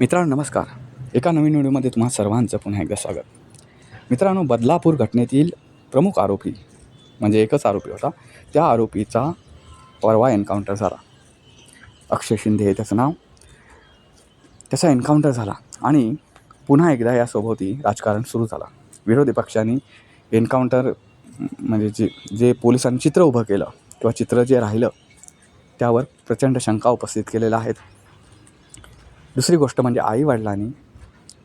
मित्रांनो नमस्कार. एका नवीन व्हिडिओमध्ये तुम्हा सर्वांचं पुन्हा एकदा स्वागत. मित्रांनो बदलापूर घटनेतील प्रमुख आरोपी म्हणजे एकच आरोपी होता. त्या आरोपीचा परवा एन्काउंटर झाला. अक्षय शिंदे हे त्याचं नाव. त्याचा एन्काउंटर झाला आणि पुन्हा एकदा यासोबती राजकारण सुरू झाला. विरोधी पक्षांनी एन्काउंटर म्हणजे जे जे पोलिसांनी चित्र उभं केलं किंवा चित्र जे राहिलं त्यावर प्रचंड शंका उपस्थित केलेल्या आहेत. दुसरी गोष्ट म्हणजे आईवडिलांनी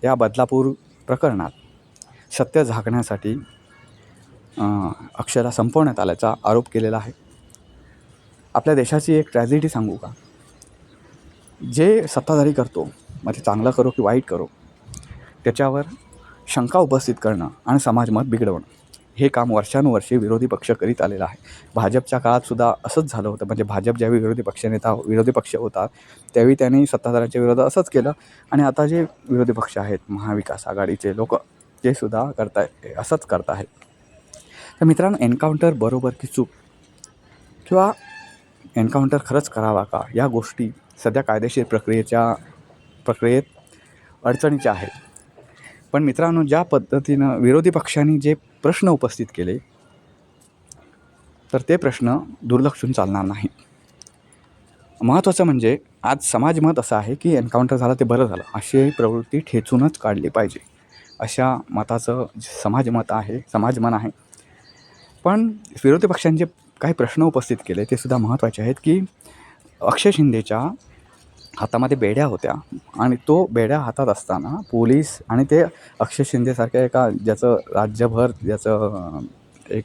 या बदलापूर प्रकरणात सत्य झाकण्यासाठी अक्षरा अक्षयला संपवण्यात आल्याचा आरोप केलेला आहे. आपल्या देशाची एक ट्रॅजिडी सांगू का? जे सत्ताधारी करतो मग ते चांगलं करो की वाईट करो त्याच्यावर शंका उपस्थित करणं आणि समाजमत बिघडवणं. हे काम वर्षानुवर्षे विरोधी पक्ष करीत आलेलं आहे. भाजपच्या काळात सुद्धा असंच झालं होतं. म्हणजे भाजप ज्यावेळी विरोधी पक्षनेता विरोधी पक्ष होता त्यावेळी त्यांनी सत्ताधाऱ्यांच्या विरोधात असंच केलं. आणि आता जे विरोधी पक्ष आहेत महाविकास आघाडीचे लोक ते सुद्धा करताय असंच करत आहेत. तर मित्रांनो एन्काउंटर बरोबर की चूक? किंवा एन्काउंटर खरंच करावा का? या गोष्टी सध्या कायदेशीर प्रक्रियेच्या प्रक्रियेत अडचणीच्या आहेत. पण मित्रांनो ज्या पद्धतीनं विरोधी पक्षांनी जे प्रश्न उपस्थित केले तर ते प्रश्न दुर्लक्षून चालणार नाही. महत्त्वाचं म्हणजे आज समाजमत असं आहे की एन्काउंटर झालं ते बरं झालं. अशी प्रवृत्ती ठेचूनच काढली पाहिजे. अशा मताचं समाजमत आहे समाजमन आहे. पण विरोधी पक्षांचे काही प्रश्न उपस्थित केले ते सुद्धा महत्त्वाचे आहेत की अक्षय शिंदेच्या हातामध्ये बेड्या होत्या. आणि तो बेड्या हातात असताना पोलीस आणि ते अक्षय शिंदेसारख्या एका ज्याचं राज्यभर ज्याचं एक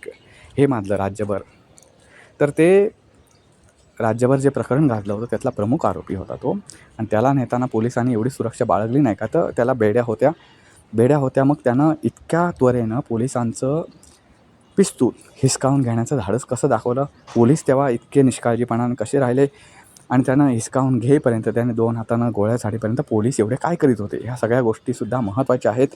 हे मानलं राज्यभर. तर ते राज्यभर जे प्रकरण गाजलं होतं त्यातला प्रमुख आरोपी होता तो. आणि त्याला नेताना पोलिसांनी एवढी सुरक्षा बाळगली नाही का? तर त्याला बेड्या होत्या. बेड्या होत्या मग त्यानं इतक्या त्वरेनं पोलिसांचं पिस्तूल हिसकावून घेण्याचं धाडस कसं दाखवलं? पोलीस तेव्हा इतके निष्काळजीपणानं कसे राहिले? आणि त्यांना हिसकावून घेईपर्यंत त्याने दोन हातानं गोळ्या झाडीपर्यंत पोलीस एवढे काय करीत होते? ह्या सगळ्या गोष्टीसुद्धा महत्त्वाच्या आहेत.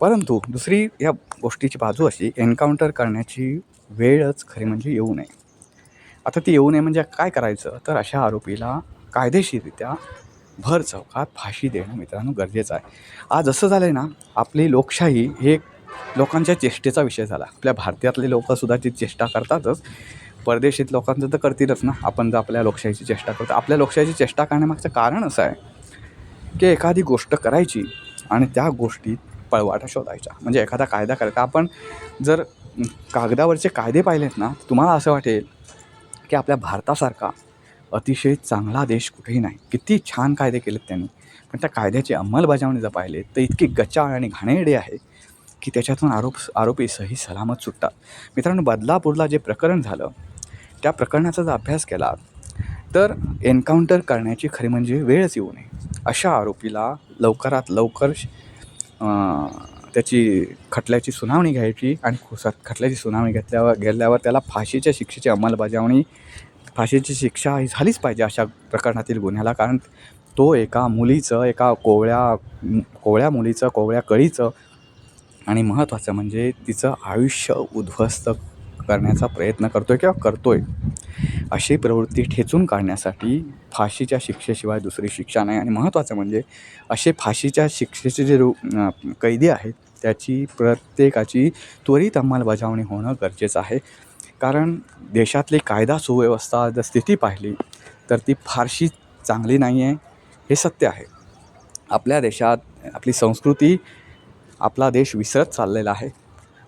परंतु दुसरी या गोष्टीची बाजू अशी एन्काउंटर करण्याची वेळच खरी म्हणजे येऊ नये. आता ती येऊ नये म्हणजे काय करायचं? तर अशा आरोपीला कायदेशीररित्या भर चौकात फाशी देणं मित्रांनो गरजेचं आहे. आज असं झालं आहे ना आपली लोकशाही हे लोकांच्या चेष्टेचा विषय झाला. आपल्या भारतातले लोकसुद्धा ती चेष्टा करतातच. परदेशीत लोकांचं तर करतीलच ना. आपण जर आपल्या लोकशाहीची चेष्टा करतो. आपल्या लोकशाहीची चेष्टा करण्यामागचं कारण असं आहे की एखादी गोष्ट करायची आणि त्या गोष्टीत पळवाटा शोधायचा. म्हणजे एखादा कायदा करायचा. आपण जर कागदावरचे कायदे पाहिलेत ना तुम्हाला असं वाटेल की आपल्या भारतासारखा अतिशय चांगला देश कुठेही नाही. किती छान कायदे केलेत त्यांनी. पण त्या कायद्याची अंमलबजावणी जर पाहिले तर इतकी गचाळ आणि घाणेरडे आहे की त्याच्यातून आरोप आरोपी सही सलामत सुटतात. मित्रांनो बदलापूरला जे प्रकरण झालं त्या प्रकरणाचा जर अभ्यास केला तर एन्काउंटर करण्याची खरी म्हणजे वेळच येऊ नये. अशा आरोपीला लवकरात लवकर त्याची खटल्याची सुनावणी घ्यायची आणि खुसात खटल्याची सुनावणी घेतल्यावर घेतल्यावर त्याला फाशीच्या शिक्षेची अंमलबजावणी फाशीची शिक्षा ही झालीच पाहिजे अशा प्रकरणातील गुन्ह्याला. कारण तो एका मुलीचं एका कोवळ्या कोवळ्या मुलीचं कोवळ्या कळीचं आणि महत्त्वाचं म्हणजे तिचं आयुष्य उद्ध्वस्त करण्याचा प्रयत्न करतो आहे किंवा करतो आहे अशी प्रवृत्ती ठेचून काढण्यासाठी फाशीच्या शिक्षेशिवाय दुसरी शिक्षा नाही. आणि महत्त्वाचं म्हणजे असे फाशीच्या शिक्षेचे जे रू कैदी आहेत त्याची प्रत्येकाची त्वरित अंमलबजावणी होणं गरजेचं आहे. कारण देशातली कायदा सुव्यवस्था जर स्थिती पाहिली तर ती फारशी चांगली नाही आहे हे सत्य आहे. आपल्या देशात आपली संस्कृती आपला देश विसरत चाललेला आहे.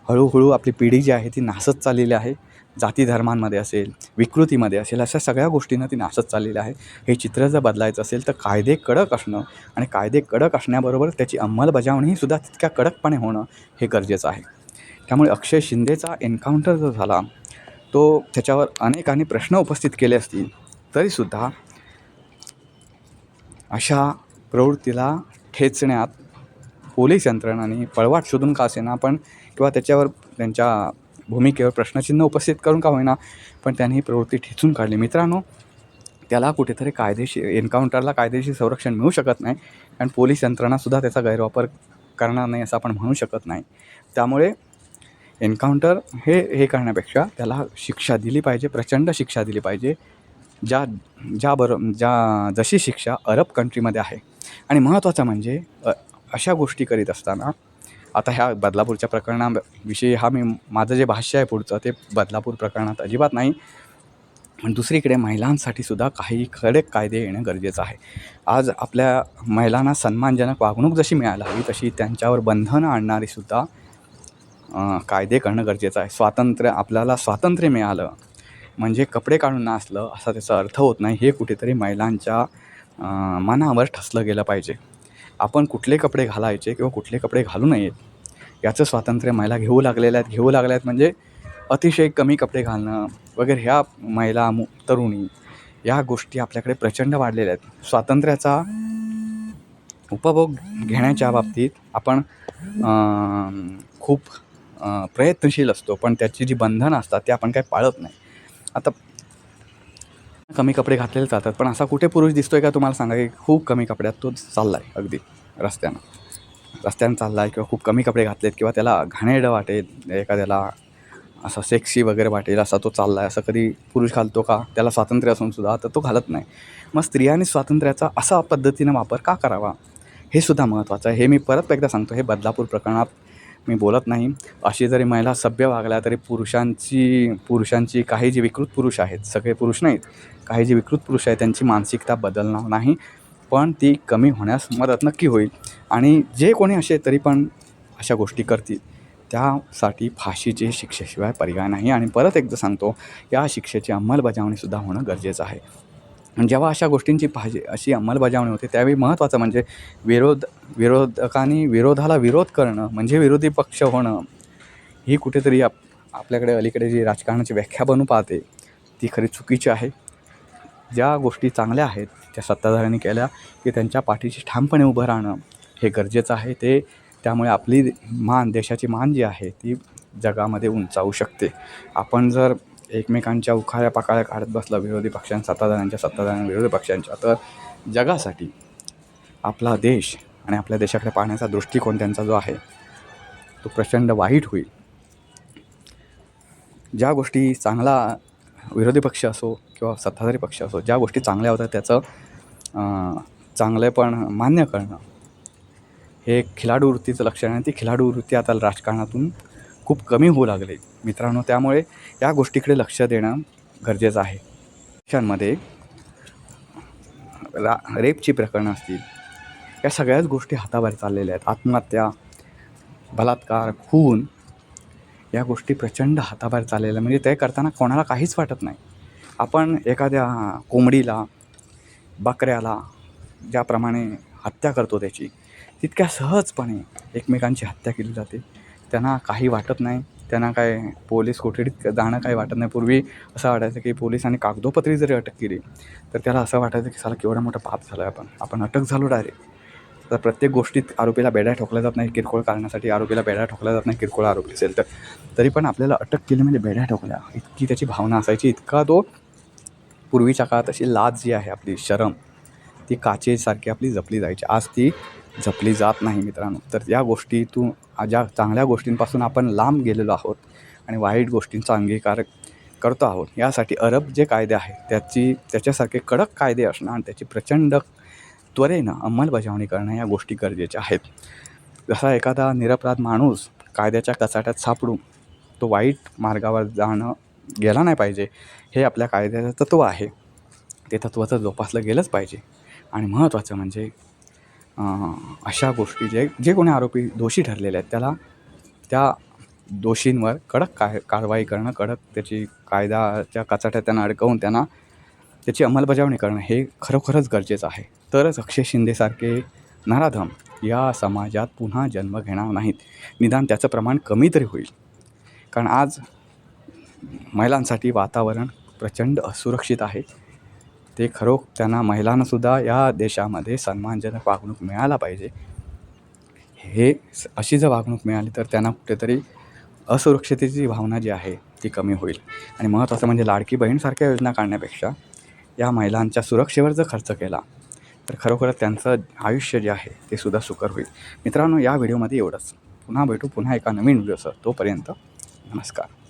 हळूहळू आपली पिढी जी आहे ती नासत चाललेली आहे. जाती धर्मांमध्ये असेल विकृतीमध्ये असेल अशा सगळ्या गोष्टींना ती नासत चाललेली आहे. हे चित्र जर बदलायचं असेल तर कायदे कडक असणं आणि कायदे कडक असण्याबरोबर त्याची अंमलबजावणीही सुद्धा तितक्या कडकपणे होणं हे गरजेचं आहे. त्यामुळे अक्षय शिंदेचा एन्काउंटर जो झाला तो त्याच्यावर अनेकांनी प्रश्न उपस्थित केले असतील तरीसुद्धा अशा प्रवृत्तीला ठेचण्यात पोलीस यंत्रणांनी पळवाट शोधून का असेना पण किंवा त्याच्यावर त्यांच्या भूमिकेवर प्रश्नचिन्ह उपस्थित करून का होईना पण त्यांनी ही प्रवृत्ती ठेचून काढली. मित्रांनो त्याला कुठेतरी कायदेशीर एन्काउंटरला कायदेशीर संरक्षण मिळू शकत नाही कारण पोलीस यंत्रणासुद्धा त्याचा गैरवापर करणार नाही असं आपण म्हणू शकत नाही. त्यामुळे एन्काउंटर हे हे करण्यापेक्षा त्याला शिक्षा दिली पाहिजे प्रचंड शिक्षा दिली पाहिजे ज्या ज्या बरो ज्या जशी शिक्षा अरब कंट्रीमध्ये आहे. आणि महत्त्वाचं म्हणजे अशा गोष्टी करीत असताना आता ह्या बदलापूरच्या प्रकरणाविषयी हा मी माझं जे भाष्य आहे पुढचं ते बदलापूर प्रकरणात अजिबात नाही. पण दुसरीकडे महिलांसाठी सुद्धा काही कडक कायदे येणं गरजेचं आहे. आज आपल्या महिलांना सन्मानजनक वागणूक जशी मिळायला हवी तशी त्यांच्यावर बंधनं आणणारी सुद्धा कायदे करणं गरजेचं आहे. स्वातंत्र्य आपल्याला स्वातंत्र्य मिळालं म्हणजे कपडे काढून नाचलं असा त्याचा अर्थ होत नाही. हे कुठेतरी महिलांच्या मनावर ठसलं गेलं पाहिजे. आपण कुठले कपडे घालायचे किंवा कुठले कपडे घालू नयेत याचं स्वातंत्र्य महिला घेऊ लागलेल्या आहेत. घेऊ लागल्या आहेत म्हणजे अतिशय कमी कपडे घालणं वगैरे ह्या महिला मु तरुणी या गोष्टी आपल्याकडे प्रचंड वाढलेल्या आहेत. स्वातंत्र्याचा उपभोग घेण्याच्या बाबतीत आपण खूप प्रयत्नशील असतो. पण त्याची जी बंधनं असतात ते आपण काही पाळत नाही. आता कमी कपडे घातलेले जातात पण असा कुठे पुरुष दिसतोय का तुम्हाला सांगा की खूप कमी कपड्यात तो चालला आहे अगदी रस्त्यानं. रस्त्यानं चालला आहे किंवा खूप कमी कपडे घातलेत किंवा त्याला घाणेरडं वाटेल एखाद्याला असं सेक्सी वगैरे वाटेल असा तो चालला आहे असं कधी पुरुष घालतो का? त्याला स्वातंत्र्य असून सुद्धा तर तो घालत नाही. मग स्त्रियांनी स्वातंत्र्याचा असा पद्धतीनं वापर का करावा? हे सुद्धा महत्त्वाचं आहे. हे मी परत एकदा सांगतो. हे बदलापूर प्रकरणात मी बोलत नाही. अशी जरी महिला सभ्य वागल्या तरी पुरुषांची पुरुषांची काही जे विकृत पुरुष आहेत सगळे पुरुष नाहीत. काही जे विकृत पुरुष आहेत त्यांची मानसिकता बदलणार नाही पण ती कमी होण्यास मदत नक्की होईल. आणि जे कोणी असे तरी पण अशा गोष्टी करतील त्यासाठी फाशीचे शिक्षेशिवाय पर्याय नाही. आणि परत एकदा सांगतो या शिक्षेची अंमलबजावणीसुद्धा होणं गरजेचं आहे. जेव्हा अशा गोष्टींची पाहिजे अशी अंमलबजावणी होते त्यावेळी महत्त्वाचं म्हणजे विरोध विरोधकांनी विरोधाला विरोध करणं म्हणजे विरोधी पक्ष होणं ही कुठेतरी आप आपल्याकडे अलीकडे जी राजकारणाची व्याख्या बनू पाहते ती खरी चुकीची आहे. ज्या गोष्टी चांगल्या आहेत त्या सत्ताधाऱ्यांनी केल्या की त्यांच्या पाठीशी ठामपणे उभं राहणं हे गरजेचं आहे. ते त्यामुळे आपली मान देशाची मान जी आहे ती जगामध्ये उंचावू शकते. आपण जर एकमेकांच्या उखाळ्या पाकाऱ्या काढत बसलं विरोधी पक्षांच्या सत्ताधाऱ्यांच्या सत्ताधाऱ्यांच्या विरोधी पक्षांच्या. तर जगासाठी आपला देश आणि आपल्या देशाकडे पाहण्याचा दृष्टिकोन त्यांचा जो आहे तो प्रचंड वाईट होईल. ज्या गोष्टी चांगला विरोधी पक्ष असो किंवा सत्ताधारी पक्ष असो ज्या गोष्टी चांगल्या होत्या त्याचं चांगले पण मान्य करणं हे खिलाडू वृत्तीचं लक्षण आहे ती खिलाडू वृत्ती आता राजकारणातून खूप कमी होऊ लागले. मित्रांनो त्यामुळे या गोष्टीकडे लक्ष देणं गरजेचं आहे. देशांमध्ये रा रेपची प्रकरणं असतील या सगळ्याच गोष्टी हाताबाहेर चाललेल्या आहेत. आत्महत्या बलात्कार खून या गोष्टी प्रचंड हाताबाहेर चाललेल्या म्हणजे ते करताना कोणाला काहीच वाटत नाही. आपण एखाद्या कोंबडीला बकऱ्याला ज्याप्रमाणे हत्या करतो त्याची तितक्या सहजपणे एकमेकांची हत्या केली जाते. त्यांना काही वाटत नाही. त्यांना काय पोलीस कोठडीत जाणं काही वाटत नाही. पूर्वी असं वाटायचं की पोलिसांनी कागदोपत्री जरी अटक केली तर त्याला असं वाटायचं की साला केवढा मोठा पाप झाला आहे आपण. आपण अटक झालो डायरेक्ट तर प्रत्येक गोष्टीत आरोपीला बेड्या ठोकल्या जात नाही किरकोळ कारणासाठी. आरोपीला बेड्या ठोकल्या जात नाही किरकोळ आरोपी असेल तर. तरी पण आपल्याला अटक केली म्हणजे बेड्या ठोकल्या. इतकी त्याची भावना असायची. इतका तो पूर्वीच्या काळात अशी लाज जी आहे आपली शरम ती काचेसारखी आपली जपली जायची. आज ती जपली जात नाही मित्रांनो. तर या गोष्टीतून ज्या चांगल्या गोष्टींपासून आपण लांब गेलेलो आहोत आणि वाईट गोष्टींचा अंगीकार करतो आहोत यासाठी अरब जे कायदे आहेत त्याची त्याच्यासारखे कडक कायदे असणं आणि त्याची प्रचंड त्वरेनं अंमलबजावणी करणं या गोष्टी गरजेच्या आहेत. जसा एखादा निरपराध माणूस कायद्याच्या कचाट्यात सापडून तो वाईट मार्गावर जाणं गेला नाही पाहिजे हे आपल्या कायद्याचं तत्त्व आहे. ते तत्त्वाचं जोपासलं गेलंच पाहिजे. आणि महत्त्वाचं म्हणजे अशा गोष्टी जे जे कोणी आरोपी दोषी ठरलेले आहेत त्याला त्या दोषींवर कडक काय कारवाई करणं कडक त्याची कायदाच्या कचाट्यात त्यांना अडकवून त्यांना त्याची अंमलबजावणी करणं हे खरोखरच गरजेचं आहे. तरच अक्षय शिंदेसारखे नाराधम या समाजात पुन्हा जन्म घेणार नाहीत. निदान त्याचं प्रमाण कमी तरी होईल. कारण आज महिलांसाठी वातावरण प्रचंड असुरक्षित आहे. ते खरो त्यांना महिलांनासुद्धा या देशामध्ये सन्मानजनक वागणूक मिळायला पाहिजे. हे स- अशी जर वागणूक मिळाली तर त्यांना कुठेतरी असुरक्षितेची भावना जी आहे ती कमी होईल. आणि महत्त्वाचं म्हणजे लाडकी बहीणसारख्या योजना काढण्यापेक्षा या महिलांच्या सुरक्षेवर जर खर्च केला तर खरोखरच त्यांचं आयुष्य जे आहे ते सुद्धा सुकर होईल. मित्रांनो या व्हिडिओमध्ये एवढंच. पुन्हा भेटू पुन्हा एका नवीन व्हिडिओसह. तोपर्यंत नमस्कार.